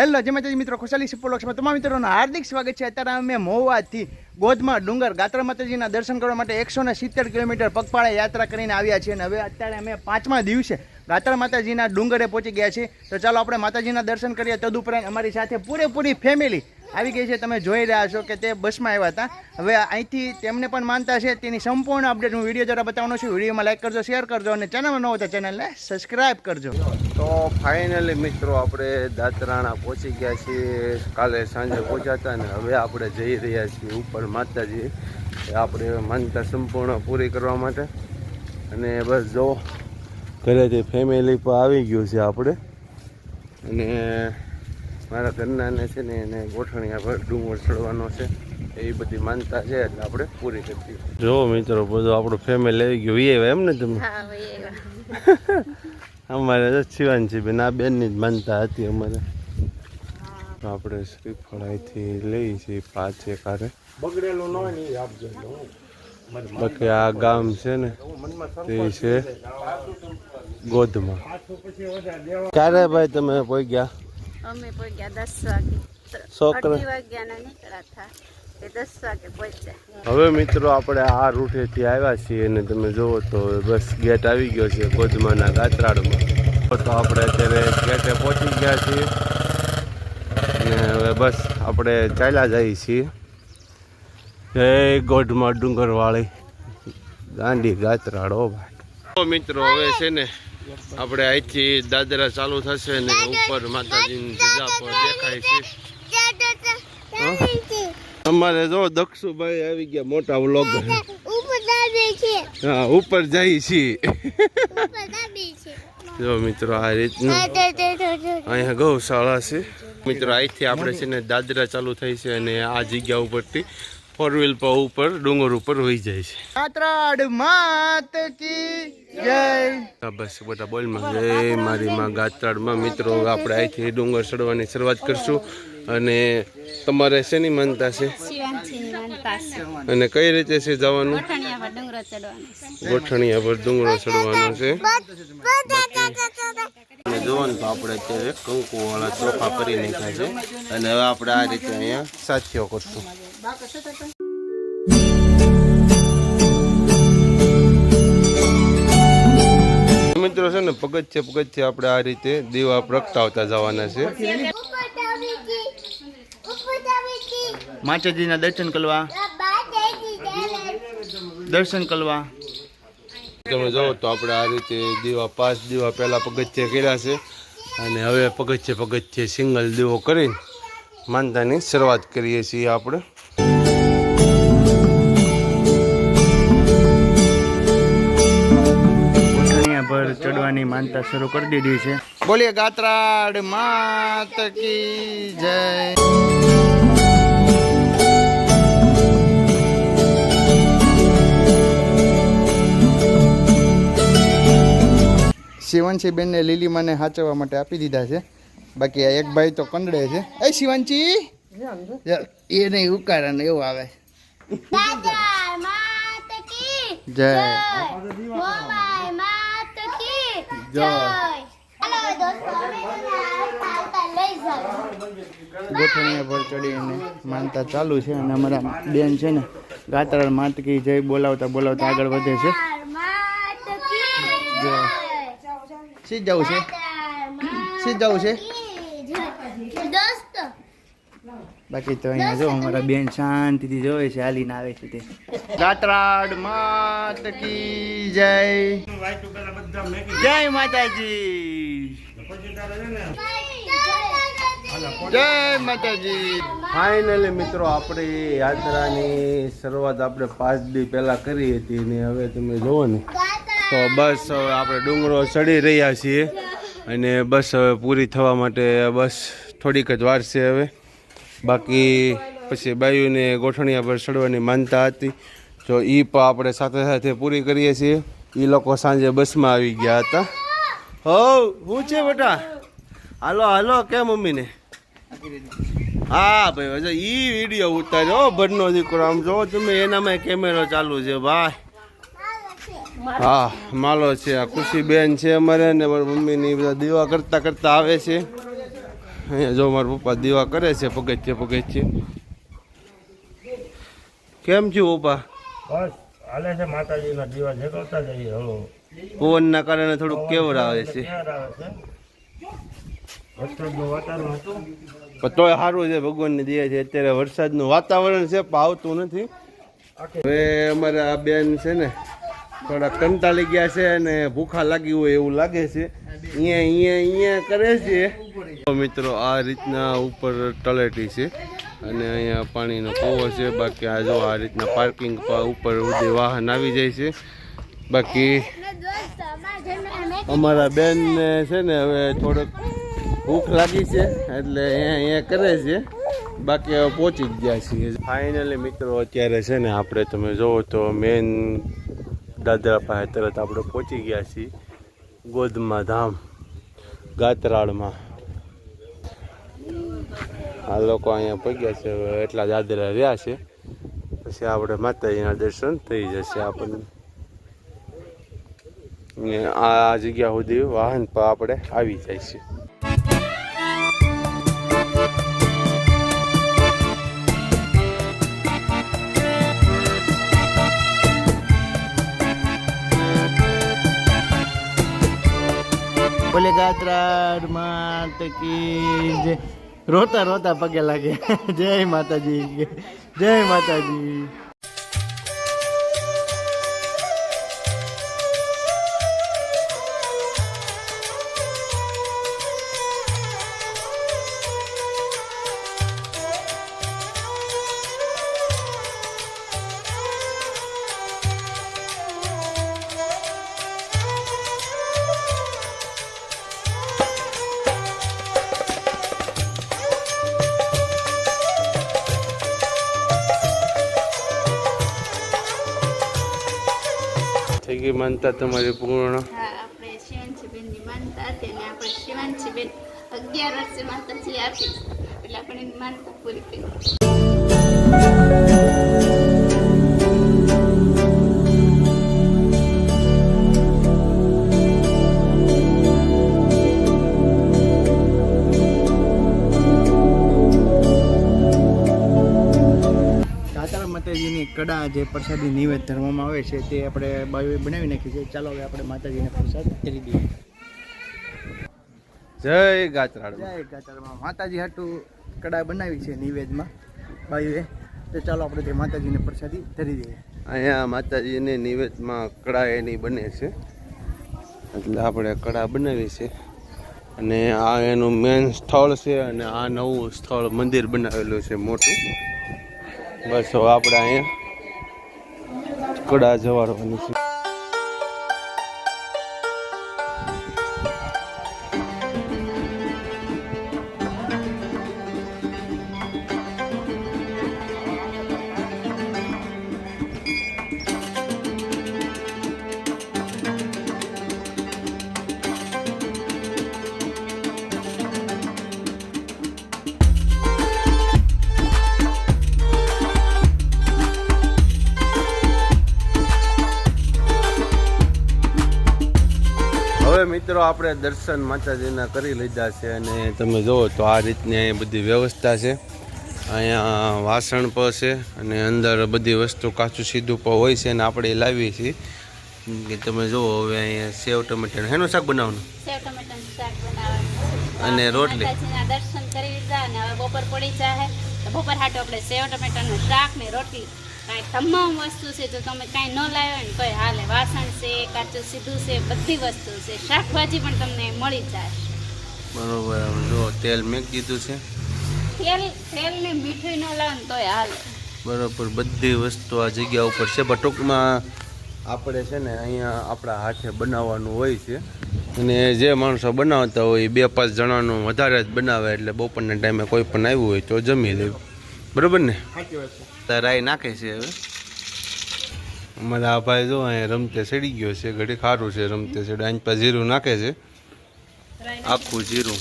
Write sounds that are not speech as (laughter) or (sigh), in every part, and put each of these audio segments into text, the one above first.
Hello, જય માતાજી મિત્રો, ખુશાલી સિપોલોક્ષમાં તમામ મિત્રોનું હાર્દિક સ્વાગત છે. અત્યારે અમે મોવાથી ગોધમાં ડુંગર ગાત્રા માતાજીના દર્શન કરવા માટે એકસો ને સિત્તેર કિલોમીટર પગપાળા યાત્રા કરીને આવ્યા છીએ અને હવે અત્યારે અમે પાંચમા દિવસે ગાત્રા માતાજીના ડુંગરે પહોંચી ગયા છીએ. તો ચાલો આપણે માતાજીના દર્શન કરીએ. તદુપરાંત અમારી સાથે પૂરેપૂરી ફેમિલી આવી ગઈ છે, તમે જોઈ રહ્યા છો કે તે બસમાં આવ્યા હતા. હવે અહીંથી તેમને પણ માનતા છે, તેની સંપૂર્ણ અપડેટ હું વીડિયો દ્વારા બતાવવાનો છું. વિડીયોમાં લાઈક કરજો શેર કરજો અને ચેનલમાં ન હોતા ચેનલને સબસ્ક્રાઈબ કરજો. તો ફાઇનલી મિત્રો આપણે દાતરાણા પહોંચી ગયા છીએ. કાલે સાંજે પહોંચ્યા હતા ને હવે આપણે જઈ રહ્યા છીએ ઉપર માતાજી. આપણે માનતા સંપૂર્ણ પૂરી કરવા માટે. અને બસ જો, ઘરેથી ફેમિલી પર આવી ગયું છે આપણે. અને મારા ઘરનાને છે ને એને ગોઠણિયા પર ડુંગર ચડવાનો છે. એ બધી માનતા છે એટલે આપણે પૂરી કરી જો મિત્રો બધું આપણું ફેમિલી આવી ગયું. એ એમ ને તમે? (laughs) અમારે શિવાનજી બેન આ બેનની જ માનતા હતી અમારે. આપણે શ્રીફળ અહીંથી લઈએ છીએ પાંચે કારે. બગડેલું ન હોય ને આપજો બાકી આ ગામ છે ને તે છે ગોધમાં. ક્યારે ભાઈ તમે પોઈ ગયા? અમે પહોંચ્યા દસ વાગે. અઢી વાગ્યાના નીકળ્યા હતા. હવે મિત્રો આપણે આ રૂટેથી આવ્યા છીએ અને તમે જુઓ તો બસ ગેટ આવી ગયો છે ગોધમાના ગાત્રાળમાં. તો આપણે અત્યારે ગેટે પહોંચી ગયા છીએ. અને હવે બસ આપણે ચાલ્યા જઈએ છીએ. જય ગોઢમાં ડુંગરવાળી ગાંડી ગાત્રાળો ભાઈ. મિત્રો હવે છે ને આપણે અહીંથી દાદરા ચાલુ થશે ને ઉપર માતાજીની જીજા પર દેખાય છે. અમારે જો દક્ષુભાઈ આવી ગયા મોટા વ્લોગ હા ઉપર જઈએ છીએ જો મિત્રો આ રીતનું અહીંયા ગૌશાળા છે. મિત્રો અહીંથી આપણે છે ને દાદરા ચાલુ થઈ છે અને આ જગ્યા ઉપરથી ફોર વ્હીલ પર ઉપર ડુંગર ઉપર વહી જાય છે. ગાત્રાડ માત કી જય. બસ બધા બોલમાં જય મારી માં ગાત્રાળમાં મિત્રો આપણે અહીંથી ડુંગર ચડવાની શરૂઆત કરશું. અને તમારે શેની માનતા છે? અને કઈ રીતે છે જવાનું? ગોઠણિયા પર ડુંગરો ચડવાનો છે. ગોઠણિયા પર ડુંગરો ચડવાનો છે. અને જોવો તો આપણે અત્યારે કંકુ વાળા ચોખા કરી નાખ્યા છે. અને હવે આપણે આ રીતે અહીંયા સાથીઓ કરશું. મિત્રો છે ને પગથિયે પગથિયે આપણે આ રીતે દીવા પ્રગટાવતા જવાના છે. માતાજીના દર્શન કરવા. દર્શન કરવા. તમે જોવો તો આપણે આ રીતે દીવા પાંચ દીવા પહેલા પગથિયે કર્યા છે. અને હવે પગથિયે પગથિયે સિંગલ દીવો કરીને માનતાની શરૂઆત કરીએ છીએ આપણે. પર માનતા શરૂ કરી દીધી છે. બોલીએ ગાત્રાડ માત કી જય. શિવાંશી બેનને લીલી મને સાચવવા માટે આપી દીધા છે. બાકી આ એક ભાઈ તો કંડળે છે. એ શિવાંશી એ નહીં ઉકારા ને એવું આવે. જય. જય ગોઠણીયા પર ચડીને માનતા ચાલુ છે અને અમારા બેન છે ને ગાત્રાળ માટકી જય બોલાવતા બોલાવતા આગળ વધે છે. શી જવું છે? શી જવું છે? બાકી તો અહીંયા જો અમારા બેન શાંતિથી જોવે છે હાલીને આવે છે તે. ગાત્રાડ માત કી જય. જય માતાજી. જય માતાજી. ફાઇનલી મિત્રો આપણી યાત્રાની શરૂઆત આપણે પાંચ દી પહેલાં કરી હતી ને હવે તમે જુઓ ને તો બસ હવે આપણે ડુંગરો ચડી રહ્યા છીએ અને બસ હવે પૂરી થવા માટે બસ થોડીક જ વાર છે હવે. બાકી પછી બાયુને ગોઠણિયા પર ચડવાની માનતા હતી. તો એ પણ આપણે સાથે સાથે પૂરી કરીએ છીએ. એ લોકો સાંજે બસમાં આવી ગયા હતા. હો, હું છે બેટા? હાલો હાલો કે મમ્મીને? હા, ભાઈ, હજુ એ વીડિયો ઉતાર્યો ભરનો દીકરો. આમ જો તમે એનામાં કેમેરો ચાલુ છે, ભાઈ. હા, માલો છે આ ખુશી બેન છે અમારે ને મમ્મીની બધા દીવા કરતા કરતા આવે છે. અહીંયા જો મારા પપ્પા દીવા કરે છે પગથિયે પગથિયે. કેમ છું પપ્પા? બસ હાલે છે માતાજીના દીવા જગાવતા જઈએ હળો. પવનના કારણે થોડુંક કેવર આવે છે. પણ તોય સારું છે ભગવાનની દયા છે. અત્યારે વરસાદનું વાતાવરણ છે પણ આવતું નથી. હવે અમારા આ બેન છે ને થોડા કંટાળી ગયા છે અને ભૂખા લાગી હોય એવું લાગે છે. અહીંયા અહીંયા અહીંયા કરે છે. મિત્રો, આ રીતના ઉપર તળેટી છે અને અહીંયા પાણીનો કૂવો છે. બાકી આ જો આ રીતના પાર્કિંગ ઉપર સુધી વાહન આવી જાય છે. બાકી અમારા બેનને છે ને હવે થોડોક ભૂખ લાગી છે એટલે અહીંયા અહીંયા કરે છે. બાકી હવે પહોંચી ગયા છીએ. ફાઇનલી મિત્રો, અત્યારે છે ને આપણે તમે જોવો તો મેન દાદરા પાસે તરત આપણે પહોંચી ગયા છીએ ગોદમાં ધામ ગાતરાળમાં. આ લોકો અહીંયા પગ્યા છે એટલા દાદરા રહ્યા છે. પછી આપણે માતાજીના દર્શન થઈ જશે આપણને. આ જગ્યા સુધી વાહન પર આપણે આવી જાય છે. ભલે ગાત્રાડ માત કી રોતા રોતા પગે લાગે. જય માતાજી. જય માતાજી. ગઈ માનતા તમારી પૂર્ણ. આપણે શિવાંશીબેનની માનતા હતી અને આપણે શિવાંશીબેન અગિયાર વર્ષે માતાજી આપી. એટલે આપણે માનતા પૂરી કરી. માતાજીની કડા જે પ્રસાદી નિવેદ ધરવામાં આવે છે તે આપણે બાવી બનાવી નાખી છે. ચાલો હવે આપણે માતાજીને પ્રસાદ કરી દઈએ. જય ગાચરાડ જય કાતરમાં માતાજી હાટું કડા બનાવી છે નિવેદમાં બાયુએ તો ચાલો આપણે તે માતાજીને પ્રસાદી ધરી દઈએ. અહીંયા માતાજીને નિવેદમાં કડા એની બને છે. એટલે આપણે કડા બનાવી છે. અને આ એનું મેન સ્થળ છે અને આ નવું સ્થળ મંદિર બનાવેલું છે મોટું. બસ હવે આપણે અહીંયા કડા જવાડવાની છે. હવે મિત્રો આપણે દર્શન માતાજીના કરી લીધા છે અને તમે જુઓ તો આ રીતની અહીંયા બધી વ્યવસ્થા છે. અહીંયા વાસણ પણ છે અને અંદર બધી વસ્તુ કાચું સીધું પર હોય છે અને આપણે લાવીએ છીએ. કે તમે જુઓ હવે અહીંયા સેવ ટમેટાનું. હેનું શાક બનાવવાનું? સેવ ટમેટાનું શાક બનાવવાનું. અને રોટલી. દર્શન કરી લીધા અને હવે બપોર પડી જાય બપોર હાટો આપણે સેવ ટમેટાનું શાક ને રોટલી કાંઈ તમામ વસ્તુ છે જો તમે કાંઈ ન લાવ્યો ને તો હાલે. વાસણ છે કાચું સીધું છે બધી વસ્તુ છે. શાકભાજી પણ તમને મળી જાય બરોબર જો તેલ મેક દીધું છે. તેલ તેલ ને મીઠું ન લાવે ને તોય હાલે. બરોબર બધી વસ્તુ આ જગ્યા ઉપર છે. પણ ટૂંકમાં આપણે છે ને અહીંયા આપણા હાથે બનાવવાનું હોય છે. અને જે માણસો બનાવતા હોય એ બે પાંચ જણાનું વધારે જ બનાવે એટલે બપોરના ટાઈમે કોઈ પણ આવ્યું હોય તો જમી લેવું બરોબર ને? તરાઈ નાખે છે હવે. અમારા આ ભાઈ જો અહીંયા રમતે સડી ગયો છે ઘડી ખારું છે રમતે સડી આની પાસે જીરું નાખે છે. આખું જીરું.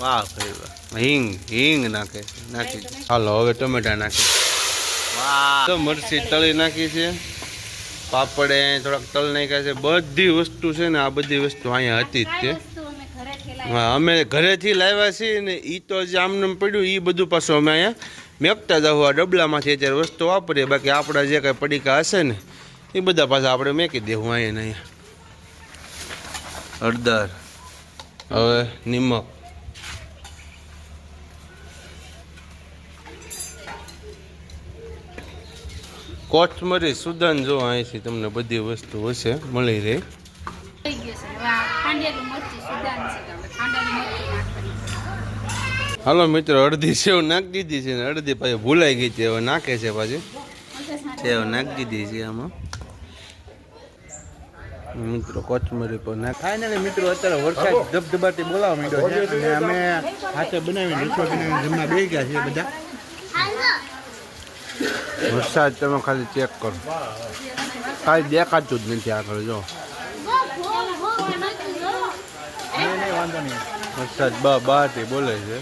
વાહ ભાઈ વાહ. હિંગ હિંગ નાખે. નાખી. હાલો હવે ટમેટા નાખી. વાહ. તો મરચી તળી નાખી છે. પાપડે થોડાક તળ નાખ્યા છે. બધી વસ્તુ છે ને આ બધી વસ્તુ અહીંયા હતી જ તે અમે ઘરેથી હા અમે ઘરેથી લાવ્યા છીએ ને એ તો જે આમને પડ્યું એ બધું પાછું અમે અહીંયા મેકતા જાવ ડબલામાંથી અત્યારે વસ્તુ વાપરીએ. બાકી આપણા જે કાંઈ પડીકા હશે ને, એ બધા પાછા આપણે મેકી દેવું અહીંયા અહીંયા. હળદર, હવે નિમક. કોથમરી, સુદાન જો અહીંથી તમને બધી વસ્તુ હશે, મળી રહે. હાલો મિત્રો અડધી સેવ નાખી દીધી છે ને અડધી પાછી ભૂલાઈ ગઈ છે હવે નાખે છે પાછી. સેવ નાખી દીધી છે આમાં. મિત્રો કોચમરી પર નાખ ફાઇનલી મિત્રો અત્યારે વરસાદ ધબધબાટી બોલાવા માંડ્યો છે. અને અમે હાથે બનાવીને રસોઈ બનાવીને જમવા બે ગયા છીએ બધા. વરસાદ તમે ખાલી ચેક કરો. ખાલી દેખાતું જ નથી આગળ જો. વરસાદ બા બહારથી બોલે છે.